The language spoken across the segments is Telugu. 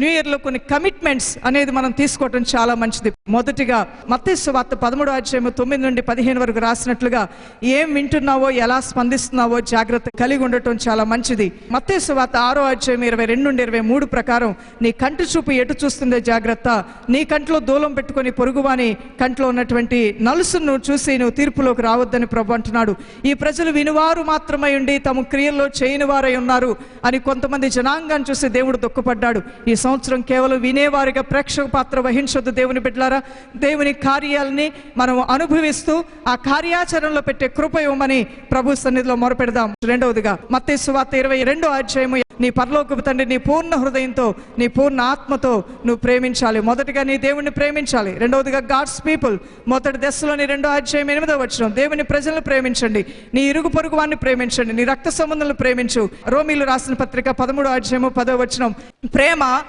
న్యూ ఇయర్లో కొన్ని కమిట్మెంట్స్ అనేది మనం తీసుకోవటం చాలా మంచిది. మొదటిగా మత్తేసు వార్త పదమూడు అధ్యాయం తొమ్మిది నుండి పదిహేను వరకు రాసినట్లుగా ఏం వింటున్నావో ఎలా స్పందిస్తున్నావో జాగ్రత్త కలిగి ఉండటం చాలా మంచిది. మత్తేసు వార్త ఆరో అధ్యాయం ఇరవై రెండు నుండి ఇరవై మూడు ప్రకారం నీ కంటి చూపు ఎటు చూస్తుందే జాగ్రత్త. నీ కంట్లో దూలం పెట్టుకొని పొరుగువాని కంట్లో ఉన్నటువంటి నలుసును నువ్వు చూసి నువ్వు తీర్పులోకి రావద్దని ప్రభు అంటున్నాడు. ఈ ప్రజలు వినువారు మాత్రమై ఉండి తమ క్రియల్లో చేయని వారై ఉన్నారు అని కొంతమంది జనాంగాన్ని చూసి దేవుడు దుఃఖపడ్డాడు. ఈ సంవత్సరం కేవలం వినేవారిగా ప్రేక్షక పాత్ర వహించొద్దు దేవుని బిడ్డలారా. దేవుని కార్యాలని మనం అనుభవిస్తూ ఆ కార్యాచరణలో పెట్టే కృప ఇవ్వమని ప్రభు సన్నిధిలో మొరపెడదాం. రెండవదిగా మత్తయి వార్త ఇరవై రెండో అధ్యాయము. నీ పరలోకపు తండ్రి నీ పూర్ణ హృదయంతో నీ పూర్ణ ఆత్మతో నువ్వు ప్రేమించాలి. మొదటిగా నీ దేవుణ్ణి ప్రేమించాలి. రెండవదిగా గాడ్స్ పీపుల్ మొదటి దశలోని రెండో అధ్యాయం ఎనిమిదో వచ్చిన దేవుని ప్రజలను ప్రేమించండి. నీ ఇరుగు పొరుగు వారిని ప్రేమించండి. నీ రక్త సంబంధాలను ప్రేమించు. రోమిలు రాసిన పత్రిక పదమూడో అధ్యాయము పదో వచనం. ప్రేమ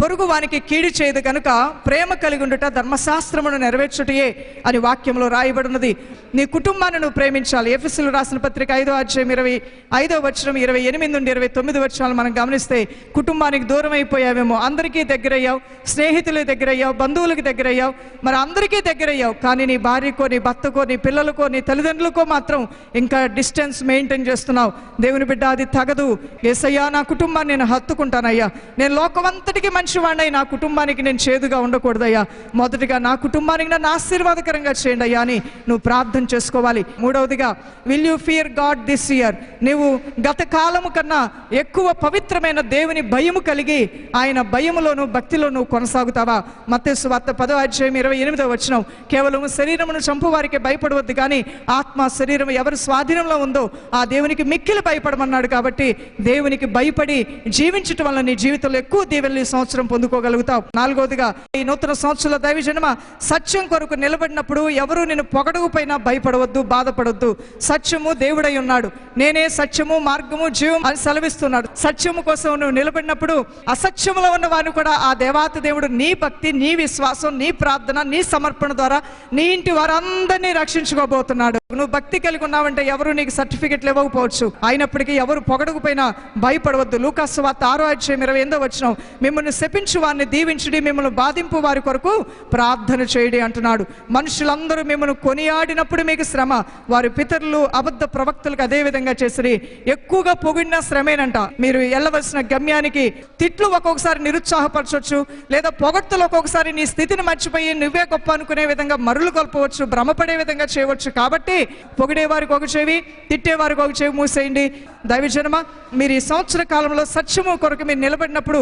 పొరుగు వానికి కీడి చేయదు కనుక ప్రేమ కలిగి ఉండుట ధర్మశాస్త్రమును నెరవేర్చుటయే అని వాక్యంలో రాయబడినది. నీ కుటుంబాన్ని నువ్వు ప్రేమించాలి. ఎఫ్ఎస్లు రాసిన పత్రిక ఐదో అధ్యాయం ఇరవై ఐదో వచనం ఇరవై ఎనిమిది నుండి ఇరవై తొమ్మిది వచనాలు మనం గమనిస్తే కుటుంబానికి దూరం అయిపోయావేమో అందరికీ దగ్గరయ్యావు స్నేహితులకి దగ్గరయ్యావు బంధువులకి దగ్గరయ్యావు మరి అందరికీ దగ్గరయ్యావు. కానీ నీ భార్యకో నీ భర్తకో నీ పిల్లలకో నీ తల్లిదండ్రులకో మాత్రం ఇంకా డిస్టెన్స్ మెయింటైన్ చేస్తున్నావు. దేవుని బిడ్డ అది తగదు. ఏసయ్యా నా కుటుంబాన్ని నేను హత్తుకుంటానయ్యా. నేను లోకమంతటికి మంచి మంచివాడినై నా కుటుంబానికి నేను చేదుగా ఉండకూడదయ్యా. మొదటిగా నా కుటుంబానికి నన్ను ఆశీర్వాదకరంగా చేయండి అయ్యా అని నువ్వు ప్రార్థన చేసుకోవాలి. మూడవదిగా will you fear God this year నువ్వు గత కాలము కన్నా ఎక్కువ పవిత్రమైన దేవుని భయము కలిగి ఆయన భయములోను భక్తిలోను కొనసాగుతావా? మత్స్సు వార్త పదో అధ్యాయం ఇరవై ఎనిమిదో వచ్చిన కేవలం శరీరమును చంపు వారికి భయపడవద్దు కానీ ఆత్మ శరీరం ఎవరి స్వాధీనంలో ఉందో ఆ దేవునికి మిక్కిలి భయపడమన్నాడు కాబట్టి దేవునికి భయపడి జీవించటం వల్ల నీ జీవితంలో ఎక్కువ దీవెనలు సంవత్సరం సంవత్సరం పొందుకోగలుగుతావు. నాలుగవదిగా ఈ నూతన సంవత్సరంలో దైవజనమ సత్యం కొరకు నిలబడినప్పుడు ఎవరు నేను పొగడుగు పైన భయపడవద్దు బాధపడవద్దు. సత్యము దేవుడై ఉన్నాడు. నేనే సత్యము మార్గము జీవం అని సెలవిస్తున్నాడు. సత్యము కోసం నువ్వు నిలబడినప్పుడు అసత్యములో ఉన్న వారిని కూడా ఆ దేవాతి దేవుడు నీ భక్తి నీ విశ్వాసం నీ ప్రార్థన నీ సమర్పణ ద్వారా నీ ఇంటి వారందరినీ రక్షించుకోబోతున్నాడు. నువ్వు భక్తి కలిగి ఉన్నావంటే ఎవరు నీకు సర్టిఫికెట్లు ఇవ్వకపోవచ్చు. అయినప్పటికీ ఎవరు పొగడకపోయినా భయపడవద్దు. లూకాస్ వార్త ఆరో అధ్యాయం ఇరవై ఎనిమిదో వచ్చిన మిమ్మల్ని శపించు వారిని దీవించుడి మిమ్మల్ని బాధింపు వారి కొరకు ప్రార్థన చేయడి అంటున్నాడు. మనుషులందరూ మిమ్మల్ని కొనియాడినప్పుడు మీకు శ్రమ. వారి పితరులు అబద్ధ ప్రవక్తలకు అదే విధంగా చేసిరి. ఎక్కువగా పొగిడిన శ్రమేనంట. మీరు వెళ్ళవలసిన గమ్యానికి తిట్లు ఒక్కొక్కసారి నిరుత్సాహపరచవచ్చు లేదా పొగడ్తలు ఒక్కొక్కసారి నీ స్థితిని మర్చిపోయి నువ్వే గొప్ప అనుకునే విధంగా మరులు కొల్పవచ్చు భ్రమపడే విధంగా చేయవచ్చు. కాబట్టి పొగిడే వారికి ఒక చెవి తిట్టే వారికి ఒక చెవి మూసేయండి. దైవజనమ మీరు ఈ సంవత్సర కాలంలో సత్యము కొరకు మీరు నిలబడినప్పుడు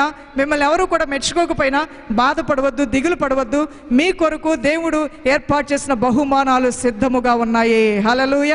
పొగడుకుపోయినా మిమ్మల్ని ఎవరు కూడా మెచ్చుకోకపోయినా బాధపడవద్దు దిగులు పడవద్దు. మీ కొరకు దేవుడు ఏర్పాటు చేసిన బహుమానాలు సిద్ధముగా ఉన్నాయి. హలలుయ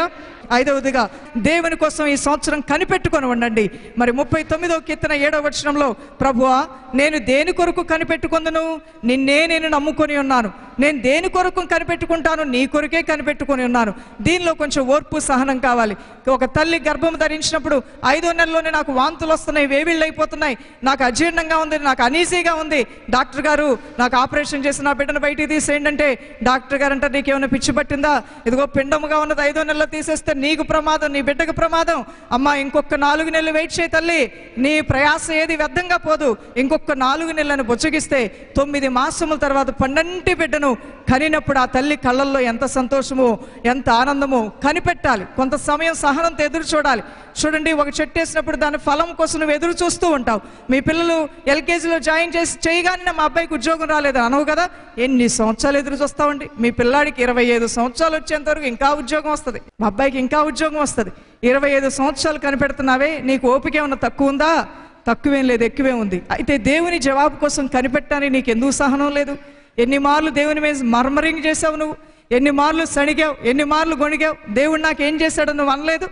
ఐదవదిగా దేవుని కోసం ఈ సంవత్సరం కనిపెట్టుకొని ఉండండి. మరి ముప్పై తొమ్మిదవ కీర్తన ఏడవ వచనంలో ప్రభువా నేను దేని కొరకు కనిపెట్టుకుందును? నిన్నే నేను నమ్ముకొని ఉన్నాను. నేను దేని కొరకు కనిపెట్టుకుంటాను? నీ కొరకే కనిపెట్టుకొని ఉన్నాను. దీనిలో కొంచెం ఓర్పు సహనం కావాలి. ఒక తల్లి గర్భం ధరించినప్పుడు ఐదో నెలలోనే నాకు వాంతులు వస్తున్నాయి వేవిళ్ళు అయిపోతున్నాయి. నాకు అజీర్ణంగా ఉంది నాకు అనీజీగా ఉంది. డాక్టర్ గారు నాకు ఆపరేషన్ చేసి నా బిడ్డను బయటికి తీసేయండి అంటే డాక్టర్ గారు అంటే నీకేమైనా పిచ్చి పట్టిందా? ఇదిగో పిండముగా ఉన్నది ఐదో నెలలో తీసేస్తే నీకు ప్రమాదం నీ బిడ్డకు ప్రమాదం. అమ్మా ఇంకొక నాలుగు నెలలు వెయిట్ చేయి తల్లి. నీ ప్రయాస ఏది వ్యర్థంగా పోదు. ఇంకొక నాలుగు నెలలను బుచ్చగిస్తే తొమ్మిది మాసముల తర్వాత పన్నెంటి బిడ్డను కనినప్పుడు ఆ తల్లి కళ్ళల్లో ఎంత సంతోషము ఎంత ఆనందము కనిపెట్టాలి. కొంత సమయం సహనంతో ఎదురు చూడాలి. చూడండి ఒక చెట్టు వేసినప్పుడు దాని ఫలం కోసం నువ్వు ఎదురు చూస్తూ ఉంటావు. మీ పిల్లలు ఎల్కేజీలో జాయిన్ చేసి చేయగానే మా అబ్బాయికి ఉద్యోగం రాలేదు. అనవు కదా? ఎన్ని సంవత్సరాలు ఎదురు చూస్తావండి? మీ పిల్లాడికి ఇరవై ఐదు సంవత్సరాలు వచ్చేంత వరకు ఇంకా ఉద్యోగం వస్తుంది. మా అబ్బాయికి ఇంకా ఉద్యోగం వస్తుంది. ఇరవై ఐదు సంవత్సరాలు కనిపెడుతున్నావే నీకు ఓపిక ఏమన్నా తక్కువ ఉందా? తక్కువేం లేదు ఎక్కువే ఉంది. అయితే దేవుని జవాబు కోసం కనిపెట్టడానికి నీకు ఎందుకు సహనం లేదు? ఎన్ని మార్లు దేవుని మీద మర్మరింగ్ చేసావు నువ్వు? ఎన్ని మార్లు సణిగావు? ఎన్ని మార్లు గొణిగావు? దేవుడు నాకు ఏం చేశాడో నువ్వు అనలేదు?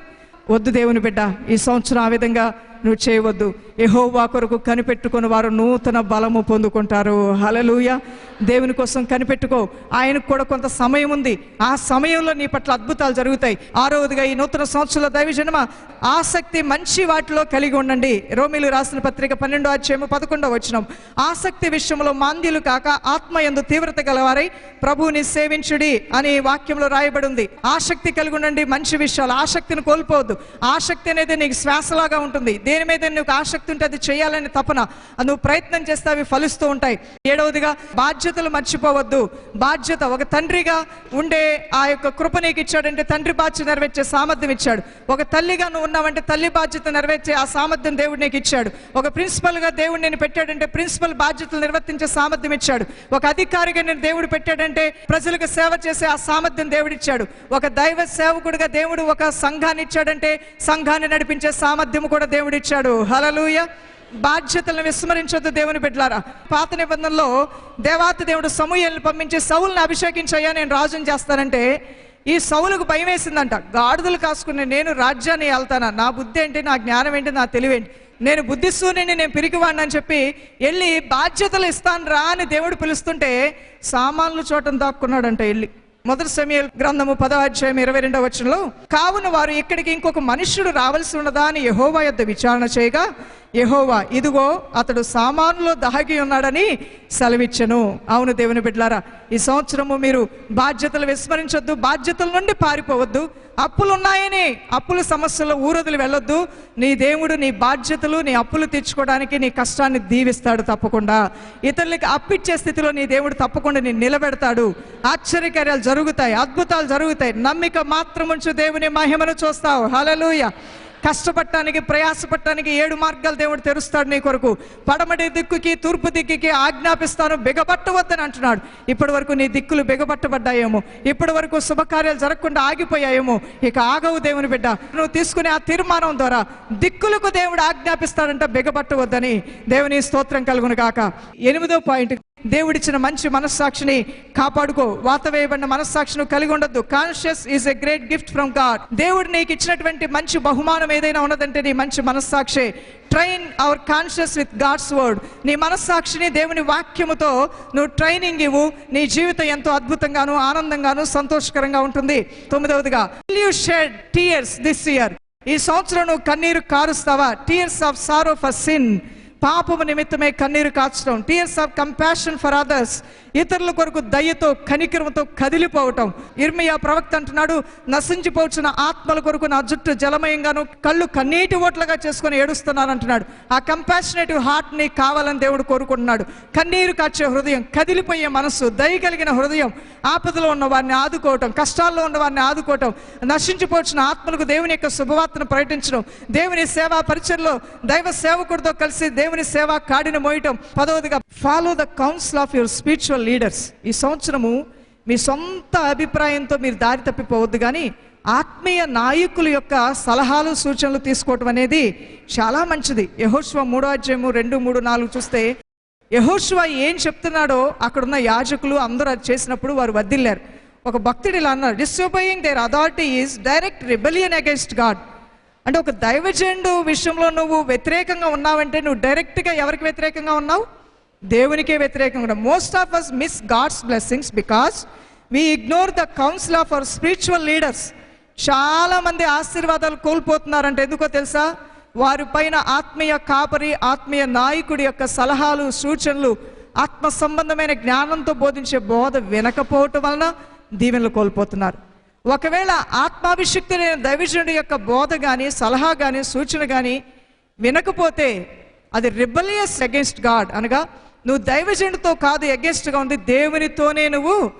వద్దు దేవుని బిడ్డ ఈ సంవత్సరం ఆ విధంగా నువ్వు చేయవద్దు. యహోవా కొరకు కనిపెట్టుకుని వారు నూతన బలము పొందుకుంటారు. హలలుయ దేవుని కోసం కనిపెట్టుకో. ఆయనకు కూడా కొంత సమయం ఉంది. ఆ సమయంలో నీ పట్ల అద్భుతాలు జరుగుతాయి. ఆరవదిగా ఈ నూతన సంవత్సరాల దైవజనమ ఆసక్తి మంచి వాటిలో కలిగి ఉండండి. రోమిలు రాసిన పత్రిక పన్నెండో అధ్యాయము పదకొండో వచ్చినం ఆసక్తి విషయంలో మాంద్యులు కాక ఆత్మ ఎందు తీవ్రత గలవారై ప్రభువుని సేవించుడి అని వాక్యంలో రాయబడి ఉంది ఆసక్తి కలిగి ఉండండి మంచి విషయాలు. ఆసక్తిని కోల్పోవద్దు. ఆసక్తి అనేది నీకు శ్వాసలాగా ఉంటుంది. దేని మీద నీకు ఆసక్తి ఉంటే అది చేయాలని తపన. నువ్వు ప్రయత్నం చేస్తే అవి ఫలిస్తూ ఉంటాయి. ఏడవదిగా బాధ్యతలు మర్చిపోవద్దు. బాధ్యత ఒక తండ్రిగా ఉండే ఆ యొక్క కృప నీకు ఇచ్చాడంటే తండ్రి బాధ్యత నెరవేర్చే సామర్థ్యం ఇచ్చాడు. ఒక తల్లిగా నువ్వు ఉన్నావంటే తల్లి బాధ్యత నెరవేర్చే ఆ సామర్థ్యం దేవుడు నీకు ఇచ్చాడు. ఒక ప్రిన్సిపల్గా దేవుడు నేను పెట్టాడంటే ప్రిన్సిపల్ బాధ్యతలు నిర్వర్తించే సామర్థ్యం ఇచ్చాడు. ఒక అధికారిగా నేను దేవుడు పెట్టాడంటే ప్రజలకు సేవ చేసే ఆ సామర్థ్యం దేవుడు ఇచ్చాడు. ఒక దైవ సేవకుడిగా దేవుడు ఒక సంఘాన్ని ఇచ్చాడంటే సంఘాన్ని నడిపించే సామర్థ్యం కూడా దేవుడు ఇచ్చాడు. హలలుయ బాధ్యతలను విస్మరించొద్దు దేవుని బిడ్డలారా. పాత నిబంధనలో దేవాతి దేవుడు సమూహల్ని పంపించి సౌల్ని అభిషేకించయ్యా నేను రాజుని చేస్తానంటే ఈ సౌలుకు భయం వేసిందంట. గాడిదలు కాసుకునే నేను రాజ్యాన్ని వెళ్తానా నా బుద్ధి ఏంటి? నా జ్ఞానం ఏంటి? నా తెలివేంటి నేను బుద్ధిస్తూనే నేను పిరికివాడిని అని చెప్పి వెళ్ళి బాధ్యతలు ఇస్తాను రా అని దేవుడు పిలుస్తుంటే సామాన్లు చోటం దాక్కున్నాడంట వెళ్ళి. మొదటి సమయ గ్రంథము పదో అధ్యాయం ఇరవై రెండవ వచనంలో కావున వారు ఇక్కడికి ఇంకొక మనుష్యుడు రావాల్సి ఉన్నదా అని యహోవా యొద్ద విచారణ చేయగా యహోవా ఇదిగో అతడు సామానులో దహగి ఉన్నాడని సెలవిచ్చను. అవును దేవుని బిడ్డలారా ఈ సంవత్సరము మీరు బాధ్యతలు విస్మరించొద్దు బాధ్యతల నుండి పారిపోవద్దు. అప్పులున్నాయని అప్పుల సమస్యలో ఊరదులు వెళ్ళొద్దు. నీ దేవుడు నీ బాధ్యతలు నీ అప్పులు తీర్చుకోవడానికి నీ కష్టాన్ని దీవిస్తాడు తప్పకుండా. ఇతరులకి అప్పిచ్చే స్థితిలో నీ దేవుడు తప్పకుండా నేను నిలబెడతాడు. ఆశ్చర్యకార్యాలు జరుగుతాయి అద్భుతాలు జరుగుతాయి. నమ్మిక మాత్రం ఉంచు దేవుని మహిమను చూస్తావు. హలలుయ కష్టపడటానికి ప్రయాసపడటానికి ఏడు మార్గాలు దేవుడు తెరుస్తాడు నీ కొరకు. పడమటి దిక్కుకి తూర్పు దిక్కుకి ఆజ్ఞాపిస్తాను బిగబట్టవద్దని అంటున్నాడు. ఇప్పటి వరకు నీ దిక్కులు బిగబట్టబడ్డాయేమో. ఇప్పటి వరకు శుభకార్యాలు జరగకుండా ఆగిపోయాయేమో. ఇక ఆగవు దేవుని బిడ్డ. నువ్వు తీసుకునే ఆ తీర్మానం ద్వారా దిక్కులకు దేవుడు ఆజ్ఞాపిస్తాడంట బిగబట్టవద్దని. దేవుని స్తోత్రం కలుగును కాక ఎనిమిదో పాయింట్ దేవుడిచ్చిన మంచి మనస్సాక్షిని కాపాడుకో. వాత వేయబడిన మనస్సాక్షిని కలిగి ఉండొద్దు. Conscious is a great gift from God దేవుడు నీకు ఇచ్చినటువంటి మంచి బహుమానం ఏదైనా ఉన్నదంటే నీ మంచి మనస్సాక్షి. Train our conscious with God's word నీ మనస్సాక్షిని దేవుని వాక్యముతో నువ్వు ట్రైనింగ్ ఇవ్వు. నీ జీవితం ఎంతో అద్భుతంగాను ఆనందంగాను సంతోషకరంగా ఉంటుంది. తొమ్మిదవదిగా you shed tears this year ఈ సంవత్సరం నువ్వు కన్నీరు కారుస్తావా? Tears of sorrow for sin పాపము నిమిత్తమే కన్నీరు కాచడం. Tears of compassion for others ఇతరుల కొరకు దయతో కనికరంతో కదిలిపోవటం. ఇర్మియా ప్రవక్త అంటున్నాడు నశించిపోవచ్చిన ఆత్మల కొరకు నా జుట్టు జలమయంగాను కళ్ళు కన్నీటి ఓట్లుగా చేసుకొని ఏడుస్తున్నాను అంటున్నాడు. ఆ కంపాషనేటివ్ హార్ట్ని కావాలని దేవుడు కోరుకుంటున్నాడు. కన్నీరు కాచే హృదయం కదిలిపోయే మనస్సు దయ కలిగిన హృదయం ఆపదలో ఉన్న వారిని ఆదుకోవటం కష్టాల్లో ఉన్న వారిని ఆదుకోవటం నశించిపోవచ్చిన ఆత్మలకు దేవుని యొక్క శుభవార్తను ప్రకటించడం దేవుని సేవా పరిచయంలో దైవ సేవకుడితో కలిసి దేవుని సేవా కాడిని మోయటం. పదవదిగా follow the council of your spiritual leaders ఈ సంవత్సరము మీ సొంత అభిప్రాయంతో మీరు దారి తప్పిపోవద్దు కానీ ఆత్మీయ నాయకుల యొక్క సలహాలు సూచనలు తీసుకోవటం అనేది చాలా మంచిది. యహోశ్వ మూడో అధ్యాయము రెండు మూడు నాలుగు చూస్తే యహోశ్వ ఏం చెప్తున్నాడో అక్కడున్న యాజకులు అందరూ అది చేసినప్పుడు వారు వదిలేరు ఒక భక్తుడు ఇలా అన్నారు disobeying their authority is direct rebellion against God అంటే ఒక దైవజండు విషయంలో నువ్వు వ్యతిరేకంగా ఉన్నావంటే నువ్వు డైరెక్ట్గా ఎవరికి వ్యతిరేకంగా ఉన్నావు? దేవునికే వ్యతిరేకంగా. Most of us miss God's blessings because we ignore the council of our spiritual leaders చాలా మంది ఆశీర్వాదాలు కోల్పోతున్నారంటే ఎందుకో తెలుసా? వారి పైన ఆత్మీయ కాపరి ఆత్మీయ నాయకుడి యొక్క సలహాలు సూచనలు ఆత్మ సంబంధమైన జ్ఞానంతో బోధించే బోధ వినకపోవటం వలన దీవెనలు కోల్పోతున్నారు. ఒకవేళ ఆత్మాభిషిక్తుడైన దైవజనుడి యొక్క బోధ కానీ సలహా కానీ సూచన కానీ వినకపోతే అది రిబలియస్ అగేన్స్ట్ గాడ్ అనగా నువ్వు దైవజనుడితో కాదు అగేన్స్ట్గా ఉంది. దేవునితోనే నువ్వు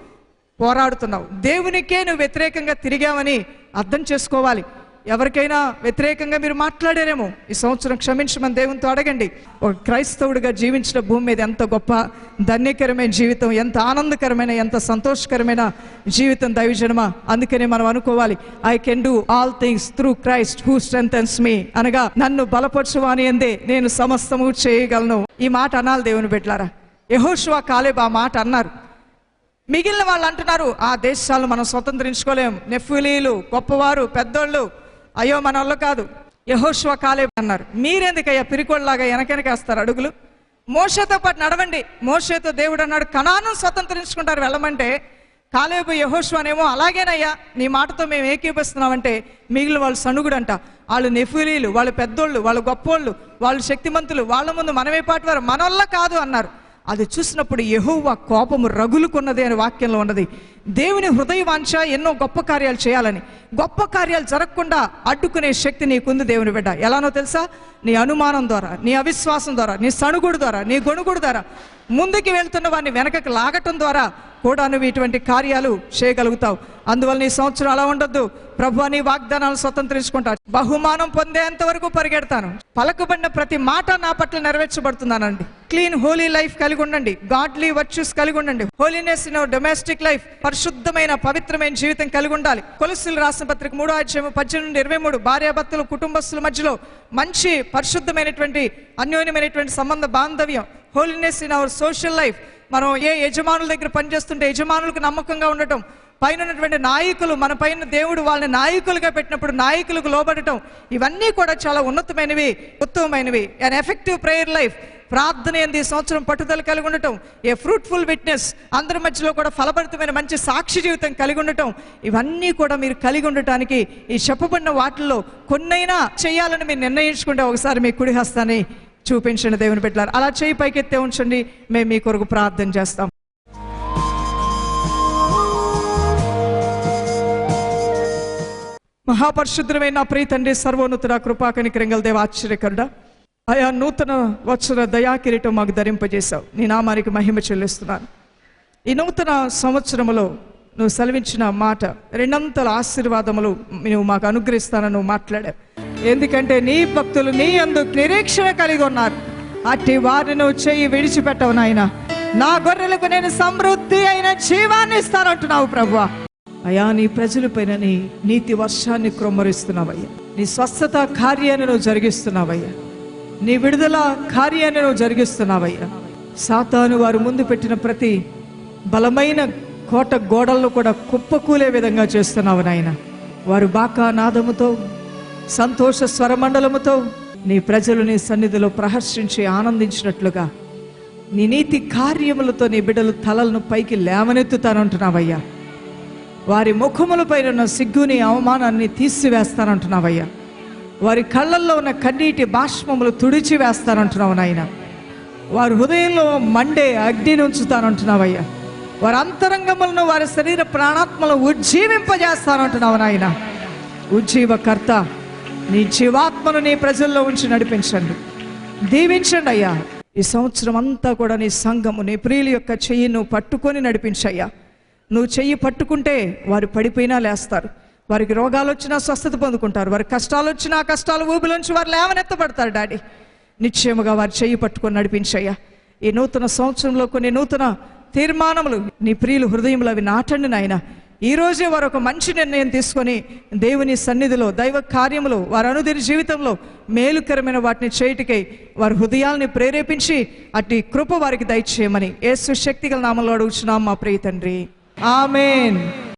పోరాడుతున్నావు. దేవునికే నువ్వు వ్యతిరేకంగా తిరిగావని అర్థం చేసుకోవాలి. ఎవరికైనా వ్యతిరేకంగా మీరు మాట్లాడారేమో ఈ సంవత్సరం క్షమించమని దేవునితో అడగండి. ఒక క్రైస్తవుడిగా జీవించిన భూమి మీద ఎంత గొప్ప ధన్యకరమైన జీవితం ఎంత ఆనందకరమైన ఎంత సంతోషకరమైన జీవితం దైవజనమా. అందుకనే మనం అనుకోవాలి I can do all things through Christ who strengthens me అనగా నన్ను బలపరచువాని అందే నేను సమస్తము చేయగలను. ఈ మాట అనాలి దేవుని బిడ్డలారా. యహోషువా కాలేబ్ ఆ మాట అన్నారు. మిగిలిన వాళ్ళు అంటున్నారు ఆ దేశాలు మనం స్వతంత్రించుకోలేం. నెఫ్యులీలు గొప్పవారు పెద్దోళ్ళు అయ్యో మన వల్ల కాదు. యహోష్వ కాలే అన్నారు. మీరెందుకయ్యా పిరికోళ్ళలాగా వెనకెనకేస్తారు అడుగులు? మోషతో పాటు నడవండి. మోషేతో దేవుడు అన్నాడు కణాను స్వతంత్రించుకుంటారు వెళ్ళమంటే కాలేబు యహోష్వానేమో అలాగేనయ్యా నీ మాటతో మేము ఏకీపిస్తున్నామంటే మిగిలిన వాళ్ళు సనుగుడంట వాళ్ళు నెఫిలీలు వాళ్ళు పెద్దోళ్ళు వాళ్ళు గొప్పోళ్ళు వాళ్ళు శక్తిమంతులు వాళ్ళ ముందు మనమే పాటు వారు మనొల్ల కాదు అన్నారు. అది చూసినప్పుడు ఎహోవా కోపము రగులుకున్నది అనే వాక్యంలో ఉన్నది. దేవుని హృదయవాంఛ ఎన్నో గొప్ప కార్యాలు చేయాలని. గొప్ప కార్యాలు జరగకుండా అడ్డుకునే శక్తి నీకుంది దేవుని బిడ్డ. ఎలానో తెలుసా? నీ అనుమానం ద్వారా నీ అవిశ్వాసం ద్వారా నీ సణుగుడు ద్వారా నీ గొణుగుడు ద్వారా ముందుకు వెళ్తున్న వారిని వెనకకు లాగటం ద్వారా కూడా నువ్వు ఇటువంటి కార్యాలు చేయగలుగుతావు. అందువల్ల నీ సంవత్సరం అలా ఉండొద్దు. ప్రభు నీ వాగ్దానాలు స్వతంత్రించుకుంటా బహుమానం పొందేంత వరకు పరిగెడతాను. పలకబడిన ప్రతి మాట నా పట్ల నెరవేర్చబడుతున్నానండి క్లీన్ హోలీ లైఫ్ కలిగి ఉండండి. గాడ్లీ వర్చ్యూస్ కలిగి ఉండండి. హోలీనెస్ ఇన్ డొమెస్టిక్ లైఫ్ పరిశుద్ధమైన పవిత్రమైన జీవితం కలిగి ఉండాలి. కొలసిల్ రాసిన పత్రిక మూడో అధ్యాయం పద్దెనిమిది నుండి ఇరవై మూడు. భార్యాభర్తలు కుటుంబస్తుల మధ్యలో మంచి పరిశుద్ధమైనటువంటి అన్యోన్యమైనటువంటి సంబంధ బాంధవ్యం holiness in our social life. మనం ఏ యజమానుల దగ్గర పనిచేస్తుంటే యజమానులకు నమ్మకంగా ఉండటం పైన ఉన్నటువంటి నాయకులు మన పైన దేవుడు వాళ్ళని నాయకులుగా పెట్టినప్పుడు నాయకులకు లోబడటం ఇవన్నీ కూడా చాలా ఉన్నతమైనవి ఉత్తమమైనవి. అండ్ ఎఫెక్టివ్ ప్రేయర్ లైఫ్ ప్రార్థన ఏంది సంవత్సరం పట్టుదల కలిగి ఉండటం ఏ ఫ్రూట్ఫుల్ విట్నెస్ అందరి మధ్యలో కూడా ఫలభరితమైన మంచి సాక్షి జీవితం కలిగి ఉండటం ఇవన్నీ కూడా మీరు కలిగి ఉండటానికి ఈ చెప్పబడిన వాటిల్లో కొన్నైనా చేయాలని మీరు నిర్ణయించుకుంటే ఒకసారి మీ కుడి హస్తాన్ని చూపించండి దేవుని పెట్టారు అలా చేయి పైకెత్తే ఉంచండి. మేము మీ కొరకు ప్రార్థన చేస్తాం. మహాపరిశుద్ధమైన నా ప్రియ తండ్రి సర్వోన్నతుడ కృపాకని క్రింగల దేవ ఆశ్చర్యకరుడ. ఆయా నూతన వత్సర దయా కిరీటం మాకు ధరింపజేశావు. నీ నామానికి మహిమ చెల్లిస్తున్నాను. ఈ నూతన సంవత్సరములో నువ్వు సెలవించిన మాట రెండంతల ఆశీర్వాదములు నువ్వు మాకు అనుగ్రహిస్తానని నువ్వు మాట్లాడావు. ఎందుకంటే నీ భక్తులు నీ అందు నిరీక్షణ కలిగి ఉన్నారు. అట్టి వారిని నువ్వు చెయ్యి విడిచిపెట్టవు నాయన. నా గొర్రెలకు నేను సమృద్ధి అయిన జీవాన్ని ఇస్తానంటున్నావు ప్రభువా. అయా నీ ప్రజలపైన నీ నీతి వర్షాన్ని క్రొమ్మరిస్తున్నావయ్యా. నీ స్వస్థత కార్యాన్ని నువ్వు జరిగిస్తున్నావయ్యా. నీ విడుదల కార్యాన్ని నువ్వు జరిగిస్తున్నావయ్యా. సాతాను వారు ముందు పెట్టిన ప్రతి బలమైన కోట గోడలను కూడా కుప్పకూలే విధంగా చేస్తున్నావు నాయన. వారు బాకా నాదముతో సంతోష స్వరమండలముతో నీ ప్రజలు నీ సన్నిధిలో ప్రహర్షించి ఆనందించినట్లుగా నీ నీతి కార్యములతో నీ బిడ్డలు తలలను పైకి లేవనెత్తుతానంటున్నావయ్యా. వారి ముఖములపైన ఉన్న సిగ్గుని అవమానాన్ని తీసివేస్తానంటున్నావయ్యా. వారి కళ్ళల్లో ఉన్న కన్నీటి బాష్మములు తుడిచి వేస్తానంటున్నావు నాయన. వారి హృదయంలో మండే అగ్నిని ఉంచుతానంటున్నావయ్యా వారి అంతరంగములను వారి శరీర ప్రాణాత్మలను ఉజ్జీవింపజేస్తానంటున్నావు నాయన. ఉజ్జీవకర్త నీ జీవాత్మను నీ ప్రజల్లో ఉంచి నడిపించండి. దీవించండి అయ్యా ఈ సంవత్సరం అంతా కూడా నీ సంఘము నీ ప్రియుల యొక్క చెయ్యి నువ్వు పట్టుకొని నడిపించయ్యా. నువ్వు చెయ్యి పట్టుకుంటే వారు పడిపోయినా లేస్తారు. వారికి రోగాలు వచ్చినా స్వస్థత పొందుకుంటారు. వారి కష్టాలు వచ్చినా కష్టాలు ఊబిలోంచి వారు లేవనెత్తబడతారు డాడీ. నిశ్చయముగా వారి చెయ్యి పట్టుకొని నడిపించయ్యా. ఈ నూతన సంవత్సరంలో కొన్ని నూతన తీర్మానములు నీ ప్రియులు హృదయములు అవి నాటండి నాయన. ఈ రోజే వారు ఒక మంచి నిర్ణయం తీసుకొని దేవుని సన్నిధిలో దైవ కార్యములు వారు అనుదిన జీవితంలో మేలుకరమైన వాటిని చేయుటకై వారి హృదయాల్ని ప్రేరేపించి అట్టి కృప వారికి దయచేయమని యేసు శక్తిగల నామంలో అడుగుచున్నాం మా ప్రియ తండ్రి. Amen.